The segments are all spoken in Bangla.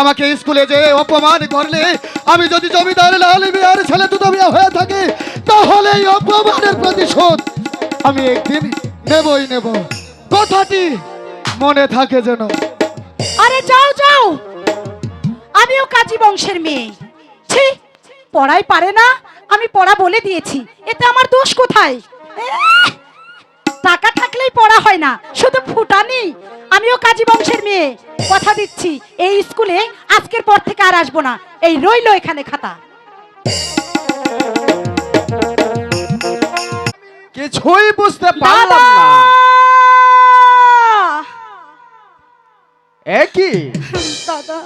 আমাকে স্কুলে যে অপমান করলে, আমি যদি জমিদার লাল মিয়ার ছেলে দুটো মিয়া হয়ে থাকি, তাহলে এই অপমানের প্রতিশোধ আমি একদিন নেবই নেব। কথাটি মনে থাকে যেন। আরে যাও যাও। আমিও কাজী বংশের মেয়ে। ছি পড়াই পারে না, আমি পড়া বলে দিয়েছি। এতে আমার দোষ কোথায়? টাকা থাকলেই পড়া হয় না। শুধু ফুটানি। আমিও কাজী বংশের মেয়ে। কথা দিচ্ছি এই স্কুলে আজকের পর থেকে আর আসব না। এই রইল এখানে খাতা। কিছুই বুঝতে পারলাম না। এ কি? দাদা!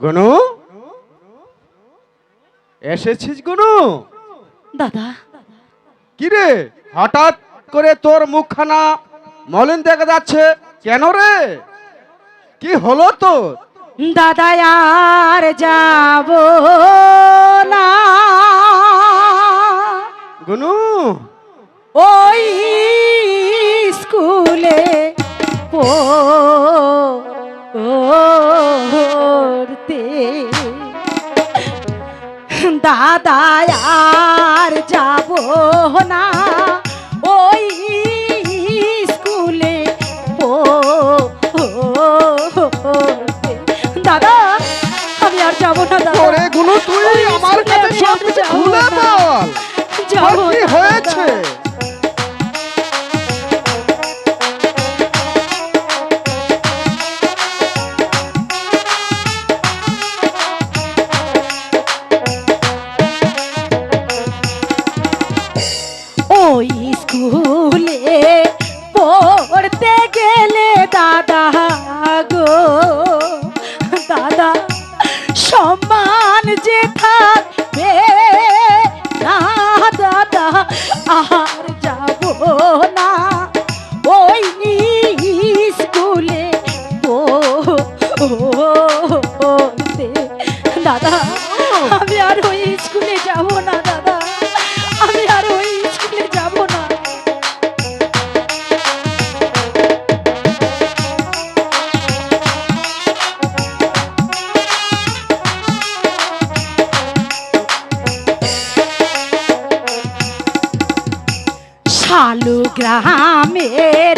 গুনু? এসেছিস গুনু? দাদা! কি রে হঠাৎ করে তোর মুখখানা মলিন দেখা যাচ্ছে। কেন রে? কি হলো তো দাদা আর যাব না। গুনু। ওই স্কুলে পড়তে। দাদা আর যাব না। আর যাব না দাদা। ওরে গুনু তুই আমার কাছে সব কিছু খুলে বল। যাব কি হয়েছে? ওই স্কুলে পড়তে গেলে দাদা আর যাব না। ওই স্কুলে ও দাদা শালু গ্রামের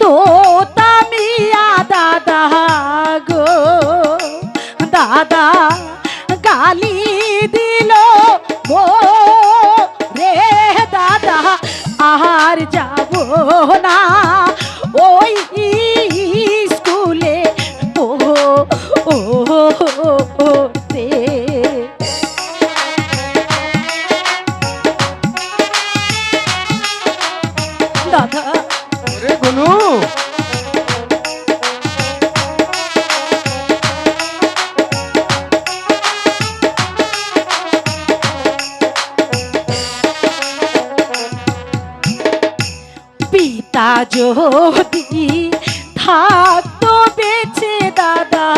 তোতামিয়া দাদা গো। দাদা গালি দিল রে দাদা আর যাব না। ওই স্কুলে পড়তে পিতা যদি থাকতো বেছে দাদা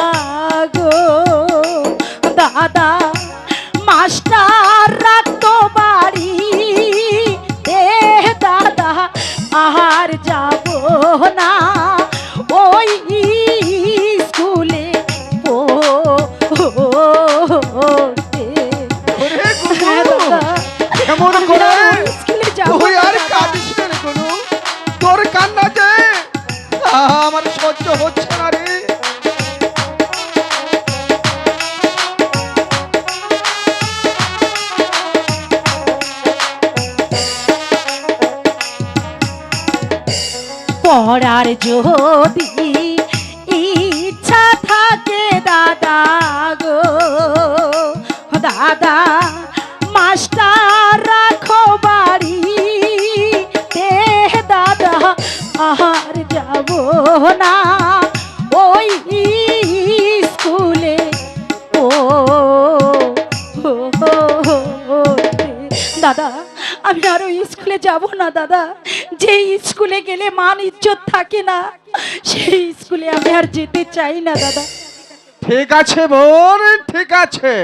তোর কান্না যে? আমার সহ্য হচ্ছে না রে। পড়ার যদি স্কুলে যাব না, দাদা। যে স্কুলে গেলে মান ইজ্জত থাকে না, সেই স্কুলে আমি আর যেতে চাই না, দাদা। ঠিক আছে বোন, ঠিক আছে।